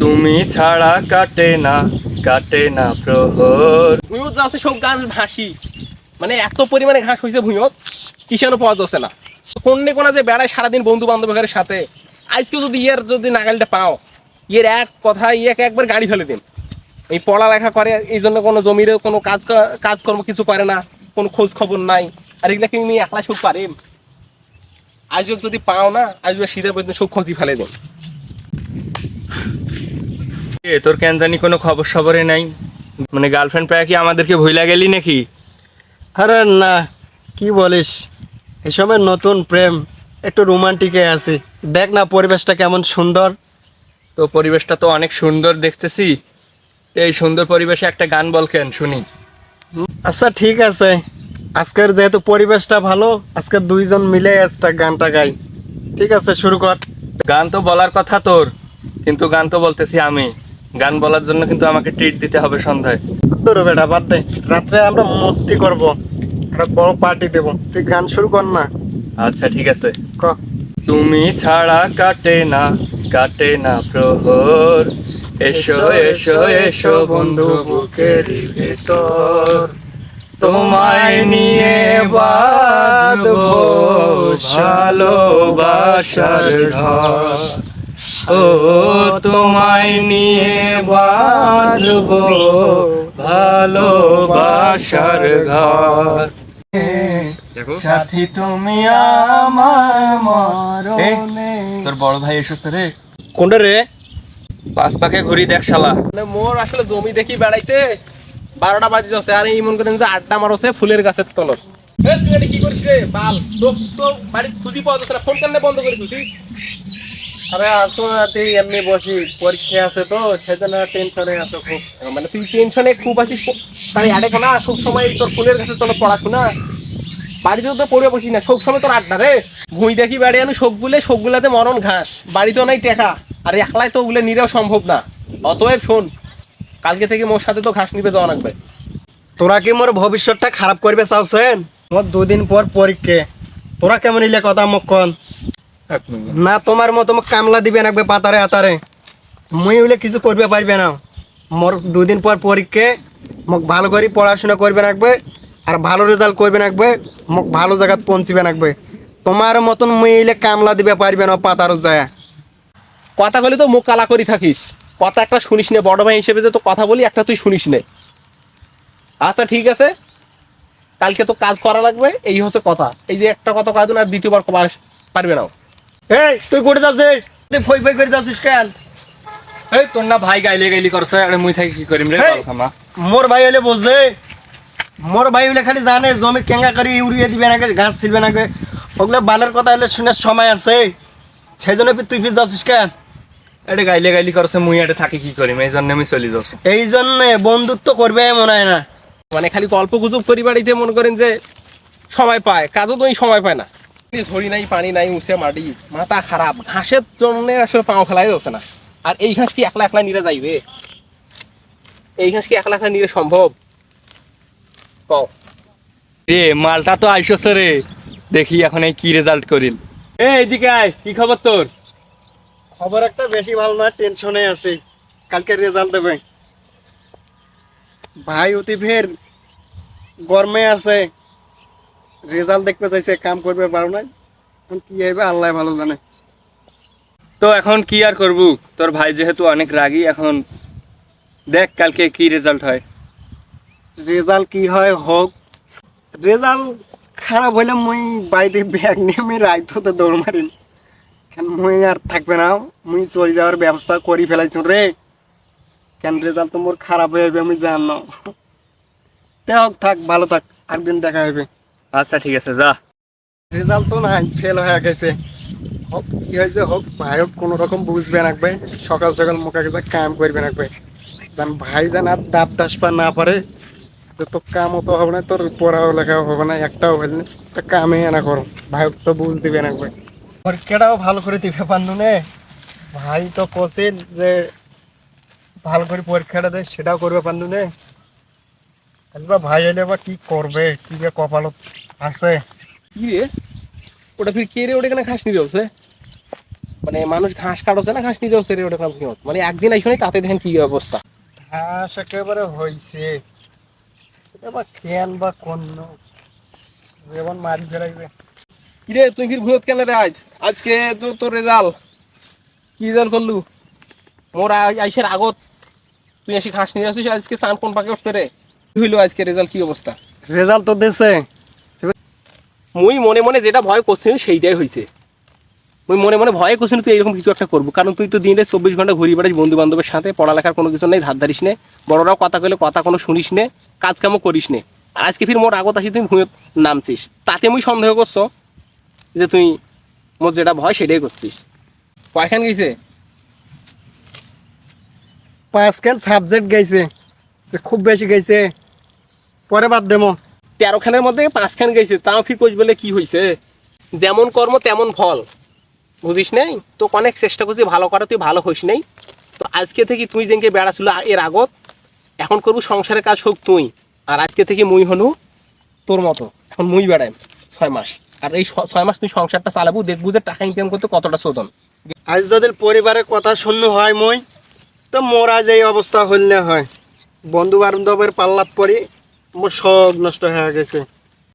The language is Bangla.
তুমি ছাড়া কাটে না কাটে না প্রহর। ভুঁইয়ত যা আছে সব গাছ ভাসি। মানে এত পরিমাণে ঘাস হয়েছে ভুঁইয়ত কিষানো পাওয়া যাচ্ছে না। কোনে কোনা যে বেড়ায় সারাদিন বন্ধু বান্ধবের সাথে আজকে যদি ইয়ের যদি নাগালটা পাও, ইয়ের এক কথা ইয়েকে একবার গাড়ি ফেলে দিন। এই পড়ালেখা করে, এই জন্য কোনো জমির কোনো কাজ কাজকর্ম কিছু করে না, কোনো খোঁজ খবর নাই। আর এগুলা কি আমি একলা সুখ পারিম? আজ যদি পাও না আজ শীতের পর্যন্ত সব খোঁজি ফেলে দিন। এ তোর কেন জানি কোনো খবর সবরে নাই। মানে গার্লফ্রেন্ড প্রায় কি আমাদেরকে ভুইলা গেলি নাকি? আরে না কি বলিস? এই সময় নতুন প্রেম একটু রোমান্টিকে আছে। দেখ না পরিবেশটা কেমন সুন্দর। তো পরিবেশটা তো অনেক সুন্দর দেখতেছি। তো এই সুন্দর পরিবেশে একটা গান বল কেন শুনি। আচ্ছা ঠিক আছে। আজকের যেহেতু পরিবেশটা ভালো আজকে দুইজন মিলে একটা গানটা গাই। ঠিক আছে শুরু কর। গান তো বলার কথা তোর কিন্তু গান তো বলতেছি আমি। গান বলার জন্য কিন্তু আমাকে ট্রিট দিতে হবে সন্ধ্যায়। তোর বেটা বাদ দে। রাত্রে আমরা মস্তি করব। একটা বড় পার্টি দেবো। তুই গান শুরু কর না। আচ্ছা ঠিক আছে। ক। তুমি ছাড়া কাটে না কাটে না প্রহর। এসো এসো এসো বন্ধু বুকের ভেতর। তোমায় নিয়ে বাঁধবো ভালোবাসার ঢল। ও তোমায় নিয়ে বাঁধবো ভালোবাসার ঘর। সাথী তুমি আমার মরণে। তোর বড় ভাই এসেছে রে। কোনটা রে? পাঁচ পাকে ঘুরি দেখ শালা। মানে মোর আসলে জমি দেখি বেড়াইতে বারোটা বাজি যাচ্ছে আর এই মন করেন যে আড্ডা মারছে ফুলের গাছের তলত। এ, তুই এটা কি করিস রে? বাল তো তো বাড়ি খুঁজি পাওয়া যাচ্ছে না। ফোন কেন বন্ধ করে দিছিস? আরে আজ তো এমনি বসি পরীক্ষা আছে তো সেজন্য টেনশনে আছো খুব। মানে তুই টেনশনে খুব আছিস তাই আড়ে না সব সময় তোর ফুলের গাছের তলত পড়াশোনা। বাড়িতেও তো পড়ে বসি না সব সময় তোর আড্ডা রে। ভুঁই দেখি বাড়ি আনু সবগুলে সবগুলাতে মরণ ঘাস। বাড়িতেও নাই টেকা আর একলাই তো ওগুলো নিরেও সম্ভব না। অতএব শোন কালকে থেকে মোর সাথে তো ঘাস নিবে যাওয়া লাগবে। তোরা কি মোর ভবিষ্যৎটা খারাপ করবে চাওছেন মোর দুদিন পর পরীক্ষা। তোরা কেমন ইলে কথা মোক কন। না, তোমার মতো কামলা দিবে নাকবে পাতারে, আতারে। মুই হইলে কিছু করবে পারবে না। মোর দুদিন পর পরীক্ষা, মোক ভালো করে পড়াশোনা করবে রাখবে আর ভালো রেজাল্ট করবে রাখবে মোক ভালো জায়গাত পৌঁছিবে রাখবে তোমার মতন মুই হইলে কামলা দিবে পারবে না পাতারও যায় কথা বলে তো মুখ কালা করি থাকিস। কথা একটা শুনিস নে, বড় ভাই হিসেবে যে তো কথা বলি, একটা তুই শুনিস নে। আচ্ছা ঠিক আছে। কালকে তো কাজ করা লাগবে, এই হচ্ছে কথা। এই যে একটা কথা কাজ না, দ্বিতীয়বার পারবে না। এই তুই করে যাচ্ছিস? তুই ফই ফই করে যাচ্ছিস কেন? এই তোর না ভাই গাইলে গাইলি করছে আরে মুই থাকি কি করিম রে খামা। মোর ভাই হলে বুঝছে মোর ভাই হলে খালি জানে জমি কেঙ্গা করে ইউরিয়া দিবে নাকি ঘাস ছিলবে নাকি ওগুলো বালের কথা হলে শুনে সময় আছে। সেই জন্য তুই ফির যাচ্ছিস কেন? এটা গাইলে গাইলি করছে মুই এটা থাকি কি করিম এই জন্য আমি চলে যাচ্ছি। এই জন্যে বন্ধুত্ব করবে মনে হয় না। মানে খালি গল্প গুজব করি বাড়িতে মনে করেন যে সময় পায় কাজও তো সময় পায় না। ঝড়ি নাই পানি নাই উঁচে মাটি মাথা খারাপ ঘাসের জন্য আসলে পাও ফেলাই যাচ্ছে না। আর এই ঘাস কি একলা একলা নিয়ে যাইবে এই ঘাস কি একলা একলা নিয়ে সম্ভব কও। রে মালটা তো আইসছে রে দেখি এখন এই কি রেজাল্ট করিল এই এদিকে আয় কি খবর তোর খবর একটা বেশি ভালো না টেনশনে আছে। কালকে রেজাল্ট দেবে। ভাই অতি ফের গরমে আছে। রেজাল্ট দেখতে চাইছে কাম করবে পারো নাই। এখন কি হবে আল্লাহ ভালো জানে। তো এখন কি আর করবু? তোর ভাই যেহেতু অনেক রাগী এখন দেখ কালকে কি রেজাল্ট হয়। রেজাল্ট কি হয় হোক। রেজাল্ট খারাপ হইলে মুই বাড়িতে ব্যাগ নিয়ে আমি রাইতে দৌড় মারিম কেন মুই আর থাকবে না মুই চলে যাওয়ার ব্যবস্থা করি ফেলাইছো রে। কেন রেজাল্ট তো মোর খারাপ হয়ে যাবে আমি জান। তে হোক থাক ভালো থাক একদিন দেখা হবে। আচ্ছা ঠিক আছে, যা। রেজাল্ট তো নাই ফেল হয়ে গেছে। হোক, কি হয়েছে হোক ভাই হোক কোনো রকম বুঝবে রাখবে সকাল সকাল মুখে গেছে, কাম করবে রাখবে যেন ভাই যেন আর দাঁত দাসপা না পারে, যে তোর কামও তো হবে না, তোর পড়াও লেখাও হবে না, একটাও হবে না কামে না করো। ভাই হোক তো বুঝ দিবে রাখবে পরীক্ষাটাও ভালো করে দিবে পারলু নে। ভাই তো কোসেন যে ভালো করে পরীক্ষাটা দেয় সেটাও করবে পারলু নে। ভাই এলে বা কি করবে, কি কপালত। আছে। কি রে ওটা ফির কে রে ওটা কেন ঘাস নিয়ে যাচ্ছে মানে মানুষ ঘাস কাটছে না ঘাস নিতেও সেরে ওঠে না ভুঁইয়ত মানে একদিন আইসো তাতে দেখেন কি অবস্থা। ঘাস একেবারে হয়েছে এবার কেন বা কোন যেমন মারি ফেলাইবে। কিরে তুই কি ভুঁইয়ত কেন রে আজ? আজকে তো তোর রেজাল্ট কি রেজাল্ট করলু? মোর আইসের আগত। তুই এসে ঘাস নিয়ে আসিস আজকে সান কোন পাকে উঠতে রে? হইল আজকে রেজাল্ট কি অবস্থা? রেজাল্ট তো দিছে। মুই মনে মনে যেটা ভয় করছিস সেইটাই হয়েছে মুই মনে মনে ভয় করছিস তুই এরকম কিছু একটা করব। কারণ তুই তো দিনে চব্বিশ ঘণ্টা ঘুরি বেড়াস বন্ধু বান্ধবের সাথে, পড়ালেখার কোনো কিছু নেই, ধার ধারিস নে, বড়রাও কথা কইলে কথা কোনো শুনিস নে কাজ কামও করিস নে। আজকে ফির মোর আগত আসি, তুই ভুঁয়ত নামছিস। তাতে মুই সন্দেহ করছ যে তুই মোর যেটা ভয় সেটাই করছিস। কয়খান গেছে পাঁচখান সাবজেক্ট গাইছে তো খুব বেশি গাইছে। পরে বাদ দেবো তেরো খানের মধ্যে পাঁচখান গেছে, তাও ফির কোচ বলে কি হয়েছে যেমন কর্ম, তেমন ফল। বুঝিস নেই? তো অনেক চেষ্টা করছি, ভালো করা, তুই ভালো হইস নেই। তো আজকে থেকে তুই যেনকে বেড়াছিল এর আগত, এখন করব সংসারের কাজ হোক তুই। আর আজকে থেকে মুই হনু তোর মতো। এখন মুই বেড়াই ছয় মাস। আর এই ছয় মাস তুই সংসারটা চালাবো, দেখব যে টাকা ইনকাম করতে কতটা শোধন। আজ যদি পরিবারের কথা শূন্য হয় মই, তো মোরা যে অবস্থা হইলে হয়। বন্ধু বান্ধবের পাল্লাত পড়ি মোর সব নষ্ট হয়ে গেছে।